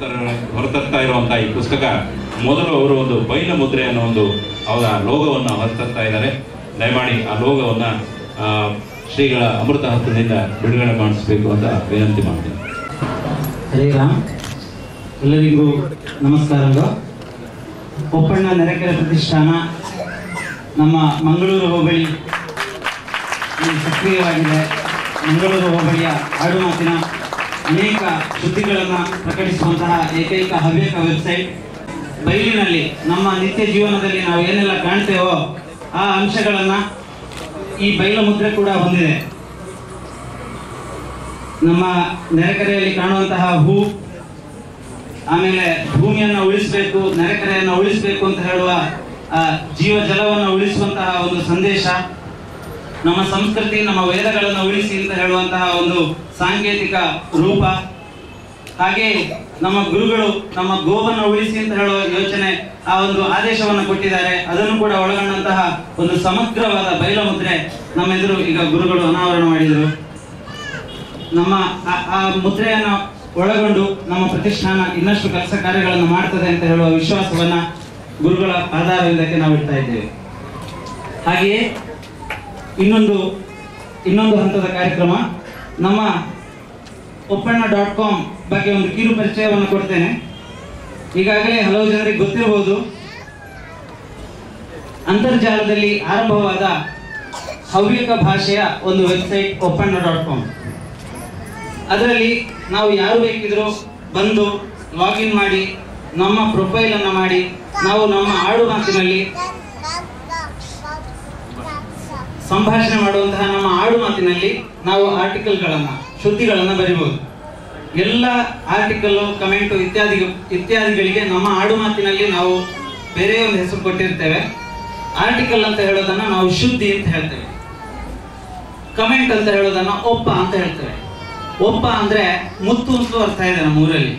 ಹೊರತರ ಹೊರತರ್ತಾ ಇರುವಂತಹ ಈ ಪುಸ್ತಕ ಮೊದಲು ಅವರು ಒಂದು ಬೈಲ ಮುದ್ರೆ ಅನ್ನೋ ಒಂದು ಅವರ ಲೋಗವನ್ನು ಹೊರತರ್ತಾ ಇದ್ದಾರೆ. ದಯಮಾಡಿ ಆ ಲೋಗವನ್ನ ಶ್ರೀಗಳ ಅಮೃತ ಹಸ್ತದಿಂದ ಬಿಡುಗಡೆ ಮಾಡಿಸಬೇಕು ಅಂತ ವಿನಂತಿ ಮಾಡ್ತೀನಿ. ಹರೇ ರಾಮ್. ಎಲ್ಲರಿಗೂ ನಮಸ್ಕಾರಗಳು ಕೊಪ್ಪಣ್ಣ ನೆರೆಕೆರೆ ಪ್ರತಿಷ್ಠಾನ ನಮ್ಮ ಮಂಗಳೂರು ಹೋಬಳಿ ಸಕ್ರಿಯವಾಗಿದೆ. ಮಂಗಳೂರು ಹೋಬಳಿಯ ಆಡುಮಾತಿನ ಅನೇಕ ಸುದ್ದಿಗಳನ್ನು ಪ್ರಕಟಿಸುವಂತಹ ಏಕೈಕ ಹವ್ಯಕ ವೆಬ್ಸೈಟ್ ಬಯಲಿನಲ್ಲಿ ನಮ್ಮ ನಿತ್ಯ ಜೀವನದಲ್ಲಿ ನಾವು ಏನೆಲ್ಲ ಕಾಣ್ತೇವೋ ಆ ಅಂಶಗಳನ್ನು ಈ ಬಯಲ ಮುದ್ರೆ ಕೂಡ ಹೊಂದಿದೆ. ನಮ್ಮ ನೆರೆಕರೆಯಲ್ಲಿ ಕಾಣುವಂತಹ ಹೂ, ಆಮೇಲೆ ಭೂಮಿಯನ್ನು ಉಳಿಸಬೇಕು, ನೆರೆಕೆರೆಯನ್ನು ಉಳಿಸಬೇಕು ಅಂತ ಹೇಳುವ ಜೀವ ಜಲವನ್ನು ಉಳಿಸುವಂತಹ ಒಂದು ಸಂದೇಶ. ನಮ್ಮ ಸಂಸ್ಕೃತಿ, ನಮ್ಮ ವೇದಗಳನ್ನು ಉಳಿಸಿ ಅಂತ ಹೇಳುವಂತಹ ಒಂದು ಸಾಂಕೇತಿಕ ರೂಪ. ಹಾಗೆ ನಮ್ಮ ಗುರುಗಳು ನಮ್ಮ ಗೋವನ್ನು ಉಳಿಸಿ ಅಂತ ಹೇಳುವ ಯೋಚನೆ ಆ ಒಂದು ಆದೇಶವನ್ನು ಕೊಟ್ಟಿದ್ದಾರೆ. ಅದನ್ನು ಕೂಡ ಒಳಗೊಂಡಂತಹ ಒಂದು ಸಮಗ್ರವಾದ ಬಯಲಮುದ್ರೆ ನಮ್ಮ ಎದುರು ಈಗ ಗುರುಗಳು ಅನಾವರಣ ಮಾಡಿದರು. ನಮ್ಮ ಆ- ಆ ಮುದ್ರೆಯನ್ನು ಒಳಗೊಂಡು ನಮ್ಮ ಪ್ರತಿಷ್ಠಾನ ಇನ್ನಷ್ಟು ಕೆಲಸ ಕಾರ್ಯಗಳನ್ನು ಮಾಡ್ತದೆ ಅಂತ ಹೇಳುವ ವಿಶ್ವಾಸವನ್ನ ಗುರುಗಳ ಆಧಾರದಿಂದಕ್ಕೆ ನಾವು ಇಡ್ತಾ ಇದ್ದೇವೆ. ಹಾಗೆಯೇ ಇನ್ನೊಂದು ಇನ್ನೊಂದು ಹಂತದ ಕಾರ್ಯಕ್ರಮ. ನಮ್ಮ ಒಪ್ಪಣ್ಣ ಡಾಟ್ ಕಾಮ್ ಬಗ್ಗೆ ಒಂದು ಕಿರು ಪರಿಚಯವನ್ನು ಕೊಡ್ತೇನೆ. ಈಗಾಗಲೇ ಹಲವು ಜನರಿಗೆ ಗೊತ್ತಿರಬಹುದು. ಅಂತರ್ಜಾಲದಲ್ಲಿ ಆರಂಭವಾದ ಹವ್ಯಕ ಭಾಷೆಯ ಒಂದು ವೆಬ್ಸೈಟ್ ಒಪ್ಪಣ್ಣ ಡಾಟ್ ಕಾಮ್. ಅದರಲ್ಲಿ ನಾವು ಯಾರು ಬೇಕಿದ್ರು ಬಂದು ಲಾಗಿನ್ ಮಾಡಿ, ನಮ್ಮ ಪ್ರೊಫೈಲನ್ನು ಮಾಡಿ, ನಾವು ನಮ್ಮ ಆಡು ಮಾತಿನಲ್ಲಿ ಸಂಭಾಷಣೆ ಮಾಡುವಂತಹ ನಮ್ಮ ಆಡು ಮಾತಿನಲ್ಲಿ ನಾವು ಆರ್ಟಿಕಲ್ಗಳನ್ನ ಸುದ್ದಿಗಳನ್ನ ಬರಿಬಹುದು ಎಲ್ಲ ಆರ್ಟಿಕಲ್ ಕಮೆಂಟ್ ಇತ್ಯಾದಿ ಇತ್ಯಾದಿಗಳಿಗೆ ನಮ್ಮ ಆಡು ಮಾತಿನಲ್ಲಿ ನಾವು ಬೇರೆ ಒಂದು ಹೆಸರು ಕೊಟ್ಟಿರ್ತೇವೆ. ಆರ್ಟಿಕಲ್ ಅಂತ ಹೇಳೋದನ್ನ ನಾವು ಶುದ್ಧಿ ಅಂತ ಹೇಳ್ತೇವೆ. ಕಮೆಂಟ್ ಅಂತ ಹೇಳೋದನ್ನ ಒಪ್ಪ ಅಂತ ಹೇಳ್ತೇವೆ. ಒಪ್ಪ ಅಂದ್ರೆ ಮುತ್ತು ಅಂತ ಅರ್ಥ ಇದೆ ನಮ್ಮ ಊರಲ್ಲಿ.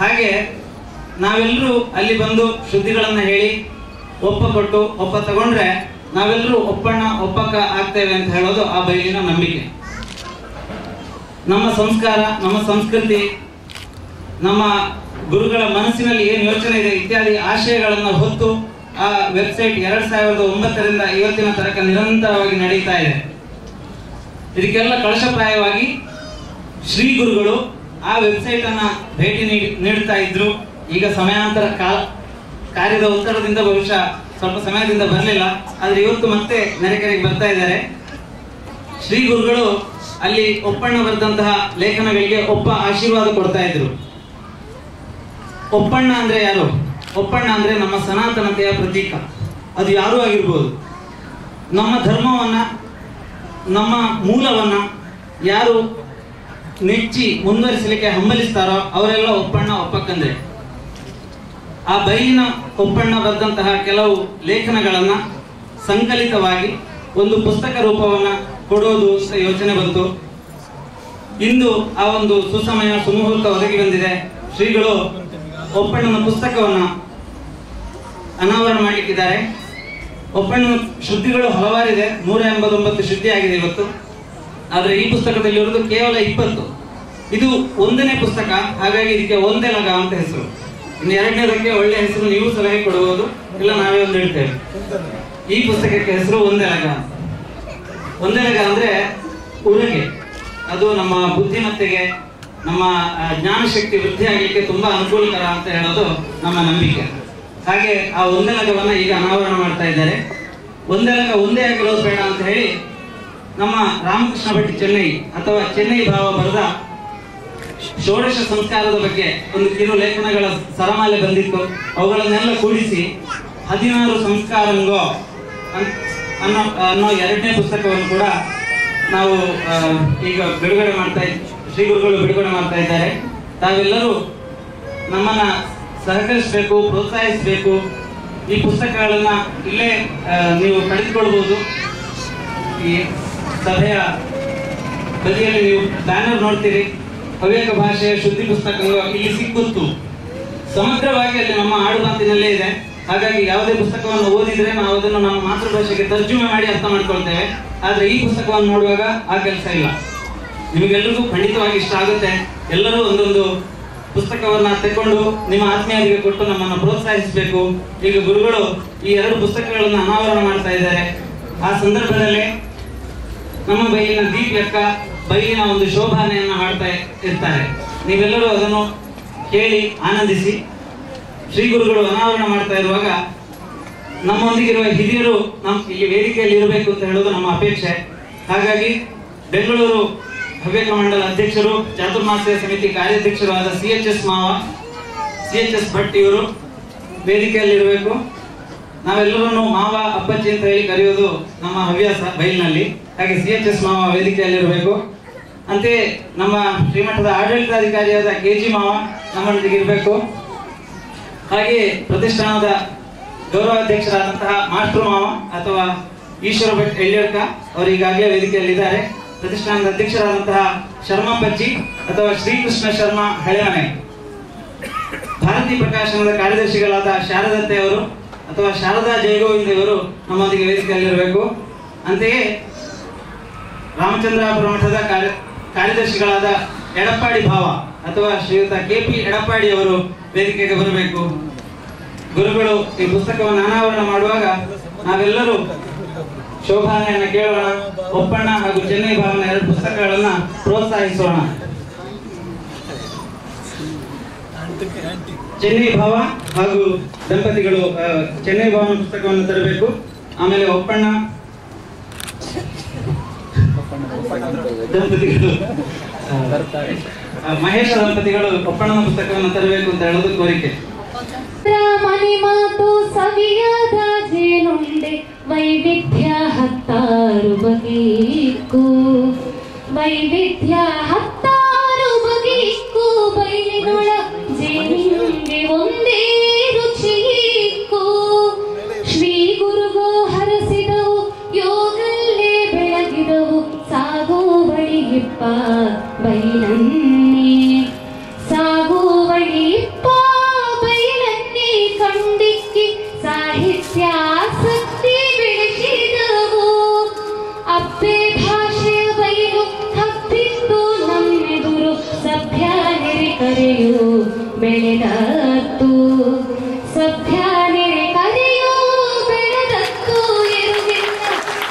ಹಾಗೆ ನಾವೆಲ್ಲರೂ ಅಲ್ಲಿ ಬಂದು ಶುದ್ಧಿಗಳನ್ನ ಹೇಳಿ, ಒಪ್ಪ ಕೊಟ್ಟು, ಒಪ್ಪ ತಗೊಂಡ್ರೆ ನಾವೆಲ್ಲರೂ ಒಪ್ಪಣ್ಣ ಒಪ್ಪಕ್ಕ ಆಗ್ತೇವೆ ಅಂತ ಹೇಳೋದು ಆ ಬಯಲಿನ ನಂಬಿಕೆ. ನಮ್ಮ ಸಂಸ್ಕಾರ, ನಮ್ಮ ಸಂಸ್ಕೃತಿ, ನಮ್ಮ ಗುರುಗಳ ಮನಸ್ಸಿನಲ್ಲಿ ಏನು ಯೋಚನೆ ಇದೆ ಇತ್ಯಾದಿ ಆಶಯಗಳನ್ನು ಹೊತ್ತು ಆ ವೆಬ್ಸೈಟ್ ಎರಡ್ ಸಾವಿರದ ಒಂಬತ್ತರಿಂದ ಇವತ್ತಿನ ತನಕ ನಿರಂತರವಾಗಿ ನಡೀತಾ ಇದೆ. ಇದಕ್ಕೆಲ್ಲ ಕಳಶಪ್ರಾಯವಾಗಿ ಶ್ರೀ ಗುರುಗಳು ಆ ವೆಬ್ಸೈಟ್ ಅನ್ನ ಭೇಟಿ ನೀಡಿ, ನೀಡ್ತಾ ಇದ್ರು. ಈಗ ಸಮಯಾಂತರ ಕಾಲ, ಕಾರ್ಯದ ಒತ್ತಡದಿಂದ ಬಹುಶಃ ಸ್ವಲ್ಪ ಸಮಯದಿಂದ ಬರಲಿಲ್ಲ, ಆದ್ರೆ ಇವತ್ತು ಮತ್ತೆ ನೆರೆಕೆರೆಗೆ ಬರ್ತಾ ಇದ್ದಾರೆ. ಶ್ರೀ ಗುರುಗಳು ಅಲ್ಲಿ ಒಪ್ಪಣ್ಣ ಬರೆದಂತಹ ಲೇಖನಗಳಿಗೆ ಒಪ್ಪ ಆಶೀರ್ವಾದ ಕೊಡ್ತಾ ಇದ್ರು. ಒಪ್ಪಣ್ಣ ಅಂದ್ರೆ ಯಾರು? ಒಪ್ಪಣ್ಣ ಅಂದ್ರೆ ನಮ್ಮ ಸನಾತನತೆಯ ಪ್ರತೀಕ. ಅದು ಯಾರೂ ಆಗಿರ್ಬೋದು. ನಮ್ಮ ಧರ್ಮವನ್ನ, ನಮ್ಮ ಮೂಲವನ್ನ ಯಾರು ನೆಚ್ಚಿ ಮುಂದುವರಿಸಲಿಕ್ಕೆ ಹಂಬಲಿಸ್ತಾರೋ ಅವರೆಲ್ಲ ಒಪ್ಪಣ್ಣ ಒಪ್ಪಕ್ಕಂದ್ರೆ. ಆ ಬೈಲಿನ ಕೊಪ್ಪಣ್ಣ ಬರೆದಂತಹ ಕೆಲವು ಲೇಖನಗಳನ್ನ ಸಂಕಲಿತವಾಗಿ ಒಂದು ಪುಸ್ತಕ ರೂಪವನ್ನ ಕೊಡೋದು ಯೋಚನೆ ಬಂತು. ಇಂದು ಆ ಒಂದು ಸುಸಮಯ ಸುಮುಹೂರ್ತ ಒದಗಿ ಬಂದಿದೆ. ಶ್ರೀಗಳು ಒಪ್ಪಣ್ಣನ ಪುಸ್ತಕವನ್ನ ಅನಾವರಣ ಮಾಡಲಿಕ್ಕಿದ್ದಾರೆ ಒಪ್ಪಣ್ಣನ ಶುದ್ಧಿಗಳು ಹಲವಾರಿದೆ. ನೂರ ಎಂಬತ್ತೊಂಬತ್ತು ಶುದ್ಧಿ ಆಗಿದೆ ಇವತ್ತು. ಆದ್ರೆ ಈ ಪುಸ್ತಕದಲ್ಲಿ ಇರುವುದು ಕೇವಲ ಇಪ್ಪತ್ತು. ಇದು ಒಂದನೇ ಪುಸ್ತಕ. ಹಾಗಾಗಿ ಇದಕ್ಕೆ ಒಂದೇ ಲಗ ಅಂತ ಹೆಸರು. ಇನ್ನು ಎರಡನೇದಕ್ಕೆ ಒಳ್ಳೆ ಹೆಸರು ನೀವು ಸಲಹೆ ಕೊಡಬಹುದು, ಇಲ್ಲ ನಾವೇ ಒಂದು ಹೇಳ್ತೇವೆ. ಈ ಪುಸ್ತಕಕ್ಕೆ ಹೆಸರು ಒಂದೇ ಲಗ ಅಂತ ಒಂದೇ ಲಗ ಅಂದ್ರೆ ಉರುಗೆ. ಅದು ನಮ್ಮ ಬುದ್ಧಿಮತ್ತೆಗೆ, ನಮ್ಮ ಜ್ಞಾನ ಜ್ಞಾನಶಕ್ತಿ ವೃದ್ಧಿ ಆಗಲಿಕ್ಕೆ ತುಂಬಾ ಅನುಕೂಲಕರ ಅಂತ ಹೇಳೋದು ನಮ್ಮ ನಂಬಿಕೆ. ಹಾಗೆ ಆ ಒಂದೇ ಲಗವನ್ನ ಈಗ ಅನಾವರಣ ಮಾಡ್ತಾ ಇದ್ದಾರೆ. ಒಂದೇ ಲಗ ಒಂದೇ ಆಗಿರೋದು ಬೇಡ ಅಂತ ಹೇಳಿ ನಮ್ಮ ರಾಮಕೃಷ್ಣ ಭಟ್ ಚೆನ್ನೈ, ಅಥವಾ ಚೆನ್ನೈ ಭಾವ ಬರೆದ ಷೋಡಶ ಸಂಸ್ಕಾರದ ಬಗ್ಗೆ ಒಂದು ಕಿರು ಲೇಖನಗಳ ಸರಮಾಲೆ ಬಂದಿತ್ತು. ಅವುಗಳನ್ನೆಲ್ಲ ಕೂಡಿಸಿ ಹದಿನಾರು ಸಂಸ್ಕಾರಂಗೋ ಅನ್ನೋ ಅನ್ನೋ ಎರಡನೇ ಪುಸ್ತಕವನ್ನು ಕೂಡ ನಾವು ಈಗ ಬಿಡುಗಡೆ ಮಾಡ್ತಾ ಶ್ರೀ ಗುರುಗಳು ಬಿಡುಗಡೆ ಮಾಡ್ತಾ ಇದ್ದಾರೆ. ತಾವೆಲ್ಲರೂ ನಮ್ಮನ್ನ ಸಹಕರಿಸಬೇಕು, ಪ್ರೋತ್ಸಾಹಿಸಬೇಕು. ಈ ಪುಸ್ತಕಗಳನ್ನ ಇಲ್ಲೇ ನೀವು ಪಡೆದುಕೊಳ್ಬಹುದು ಈ ಸಭೆಯ ಬದಿಯಲ್ಲಿ ನೀವು ಬ್ಯಾನರ್ ನೋಡ್ತೀರಿ. ಹವ್ಯಕ ಭಾಷೆಯ ಶುದ್ಧಿ ಪುಸ್ತಕಗಳು ಇಲ್ಲಿ ಸಿಕ್ಕುತ್ತು ಸಮಗ್ರವಾಗಿ ಅಲ್ಲಿ ನಮ್ಮ ಆಡುಮಾತಿನಲ್ಲೇ ಇದೆ. ಹಾಗಾಗಿ ಯಾವುದೇ ಪುಸ್ತಕವನ್ನು ಓದಿದ್ರೆ ನಾವು ಅದನ್ನು ನಮ್ಮ ಮಾತೃಭಾಷೆಗೆ ತರ್ಜುಮೆ ಮಾಡಿ ಅರ್ಥ ಮಾಡ್ಕೊಳ್ತೇವೆ. ಆದ್ರೆ ಈ ಪುಸ್ತಕವನ್ನು ನೋಡುವಾಗ ಆ ಕೆಲಸ ಇಲ್ಲ. ನಿಮಗೆಲ್ಲರಿಗೂ ಖಂಡಿತವಾಗಿ ಇಷ್ಟ ಆಗುತ್ತೆ. ಎಲ್ಲರೂ ಒಂದೊಂದು ಪುಸ್ತಕವನ್ನ ತೆಕೊಂಡು ನಿಮ್ಮ ಆತ್ಮೀಯರಿಗೆ ಕೊಟ್ಟು ನಮ್ಮನ್ನು ಪ್ರೋತ್ಸಾಹಿಸಬೇಕು. ಈಗ ಗುರುಗಳು ಈ ಎರಡು ಪುಸ್ತಕಗಳನ್ನು ಅನಾವರಣ ಮಾಡ್ತಾ ಇದ್ದಾರೆ. ಆ ಸಂದರ್ಭದಲ್ಲಿ ನಮ್ಮ ಬೈಲಿನ ದೀಪ್ ಲೆಕ್ಕ ಬೈಲಿನ ಒಂದು ಶೋಭಾನೆಯನ್ನು ಹಾಡ್ತಾ ಇರ್ತಾರೆ. ನೀವೆಲ್ಲರೂ ಅದನ್ನು ಕೇಳಿ ಆನಂದಿಸಿ. ಶ್ರೀ ಗುರುಗಳು ಅನಾವರಣ ಮಾಡ್ತಾ ಇರುವಾಗ ನಮ್ಮೊಂದಿಗಿರುವ ಹಿರಿಯರು ನಮ್ಮ ಇಲ್ಲಿ ವೇದಿಕೆಯಲ್ಲಿ ಇರಬೇಕು ಅಂತ ಹೇಳೋದು ನಮ್ಮ ಅಪೇಕ್ಷೆ. ಹಾಗಾಗಿ ಬೆಂಗಳೂರು ಹವ್ಯಕ ಮಂಡಲ ಅಧ್ಯಕ್ಷರು, ಚಾತುರ್ಮಾಸ್ಯ ಸಮಿತಿ ಕಾರ್ಯಾಧ್ಯಕ್ಷರು ಆದ ಸಿ ಎಚ್ ಎಸ್ ಮಾವ, ಸಿ ಎಚ್ ಎಸ್ ಭಟ್ ಇವರು ವೇದಿಕೆಯಲ್ಲಿ ಇರಬೇಕು. ನಾವೆಲ್ಲರನ್ನು ಮಾವ ಅಪ್ಪಚ್ಚಿ ಅಂತ ಹೇಳಿ ಕರೆಯೋದು ನಮ್ಮ ಹವ್ಯಾಸ ಬೈಲ್ನಲ್ಲಿ ಹಾಗೆ ಸಿ ಎಚ್ ಎಸ್ ಮಾವ ವೇದಿಕೆಯಲ್ಲಿ ಅಂತೆಯೇ ನಮ್ಮ ಶ್ರೀಮಠದ ಆಡಳಿತಾಧಿಕಾರಿಯಾದ ಕೆ ಜಿ ಮಾವ ನಮ್ಮೊಂದಿಗೆ ಇರಬೇಕು. ಹಾಗೆ ಪ್ರತಿಷ್ಠಾನದ ಗೌರವಾಧ್ಯಕ್ಷರಾದಂತಹ ಮಾಸ್ಟರ್ ಮಾವ ಅಥವಾ ಈಶ್ವರ ಭಟ್ ಎಳ್ಯಡ್ಕ ಅವರು ಈಗಾಗಲೇ ವೇದಿಕೆಯಲ್ಲಿದ್ದಾರೆ. ಪ್ರತಿಷ್ಠಾನದ ಅಧ್ಯಕ್ಷರಾದಂತಹ ಶರ್ಮಾ ಪಜ್ಜಿ ಅಥವಾ ಶ್ರೀಕೃಷ್ಣ ಶರ್ಮಾ ಹಳೆಮನೆ. ಭಾರತಿ ಪ್ರಕಾಶನದ ಕಾರ್ಯದರ್ಶಿಗಳಾದ ಶಾರದತ್ತೆ ಅವರು ಅಥವಾ ಶಾರದಾ ಜಯಗೋವಿಂದ ಇವರು ನಮ್ಮೊಂದಿಗೆ ವೇದಿಕೆಯಲ್ಲಿರಬೇಕು. ಅಂತೆಯೇ ರಾಮಚಂದ್ರಾಪುರ ಮಠದ ಕಾರ್ಯ ಕಾರ್ಯದರ್ಶಿಗಳಾದ ಎಡಪ್ಪಾಡಿ ಭಾವ ಅಥವಾ ಶ್ರೀಯುತ ಕೆ ಪಿ ಎಡಪ್ಪಾಡಿ ಅವರು ವೇದಿಕೆಗೆ ಬರಬೇಕು. ಗುರುಗಳು ಈ ಪುಸ್ತಕವನ್ನು ಅನಾವರಣ ಮಾಡುವಾಗ ನಾವೆಲ್ಲರೂ ಶೋಭಾನೆಯನ್ನು ಕೇಳೋಣ, ಒಪ್ಪಣ್ಣ ಹಾಗೂ ಚೆನ್ನೈ ಭಾವನ ಎರಡು ಪುಸ್ತಕಗಳನ್ನ ಪ್ರೋತ್ಸಾಹಿಸೋಣ. ಚೆನ್ನೈ ಭಾವ ಹಾಗೂ ದಂಪತಿಗಳು ಚೆನ್ನೈ ಭಾವನ ಪುಸ್ತಕವನ್ನು ತರಬೇಕು. ಆಮೇಲೆ ಒಪ್ಪಣ್ಣ ಮಹೇಶ ದಂಪತಿಗಳು ಒಪ್ಪಣ್ಣನ ಪುಸ್ತಕವನ್ನು ತರಬೇಕು ಅಂತ ಹೇಳೋದು ಕೋರಿಕೆ. ಮನೆ ಮಾತು ಸವಿಯಾದ ಜೇನುಂಡೆ, ವೈವಿಧ್ಯ ಹತ್ತಾರು ಬಗೆಯಿಕ್ಕು. ವೈವಿಧ್ಯ ಹತ್ತಾರು ಬಗೆಯಿಕ್ಕು. ಬೈಲಿನೊಳ ಜೇನುಂಡೆ ಒಂದೇ ಅಪ್ಪೆ ಭಾಷೆಯ ಬಯಲು ಹತ್ತಿತ್ತು ನಮ್ಮೆದುರು ಸಭ್ಯ ನೆರೆ ಕರೆಯು ಬೆಳೆದತ್ತು ಸಭ್ಯ ನೆರೆ ಕರೆಯು ಬೆಳೆದತ್ತು ಎರುಗಿಲ್ಲ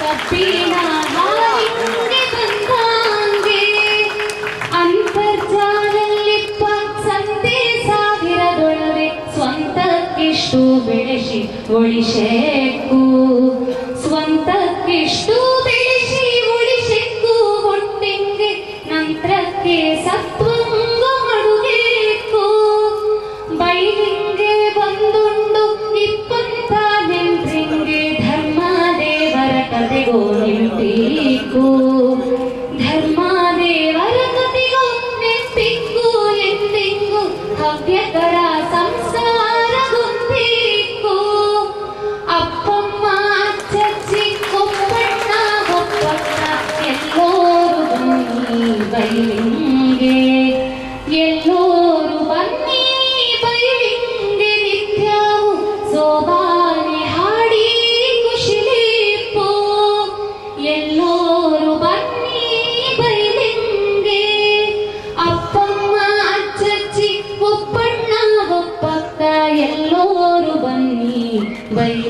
ಕಬ್ಬಿನ ಹಾವಿಗೆ ಬಂದಂಗೆ. ಅಂತರ್ಜಾಲಲ್ಲಿಪ್ಪ ಸಂತೆ ಸಾವಿರದೊಳವೆ ಸ್ವಂತಕ್ಕಿಷ್ಟು ಬೆಳೆಸಿ ಉಳಿಸೆಕ್ಕು ದೇವರ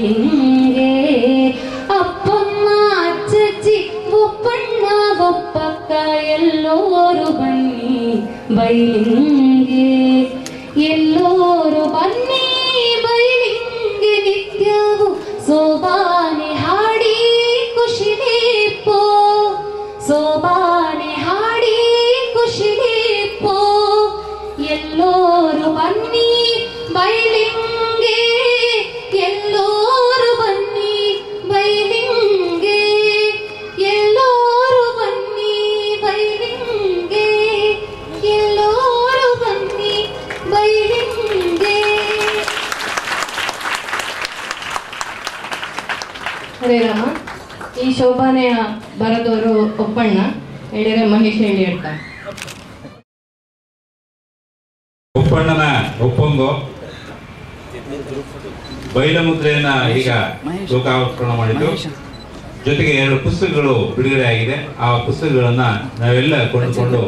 എങ്ങേ അപ്പമ്മച്ചി ഒപ്പണ്ണ ഒപ്പക്ക എല്ലോരു ബണ്ണി ബൈലിംഗേ എല്ലോരു ബണ്ണി ബൈലിംഗ് നിത്യവും സോഭാ ಒಪ್ಪಣ್ಣ ಹೇಳಿದ್ರೆ ಮಹೇಶ್ ಹೇಳಿ ಹೇಳ್ತಾ ಒಪ್ಪಣ್ಣನ ಒಪ್ಪಂಗು. ಬೈಲಮುದ್ರೆಯನ್ನ ಈಗ ಲೋಕಾರ್ಪಣ ಮಾಡಿದ್ದು. ಜೊತೆಗೆ ಎರಡು ಪುಸ್ತಕಗಳು ಬಿಡುಗಡೆ ಆಗಿದೆ. ಆ ಪುಸ್ತಕಗಳನ್ನ ನಾವೆಲ್ಲ ಕೊಂಡುಕೊಂಡು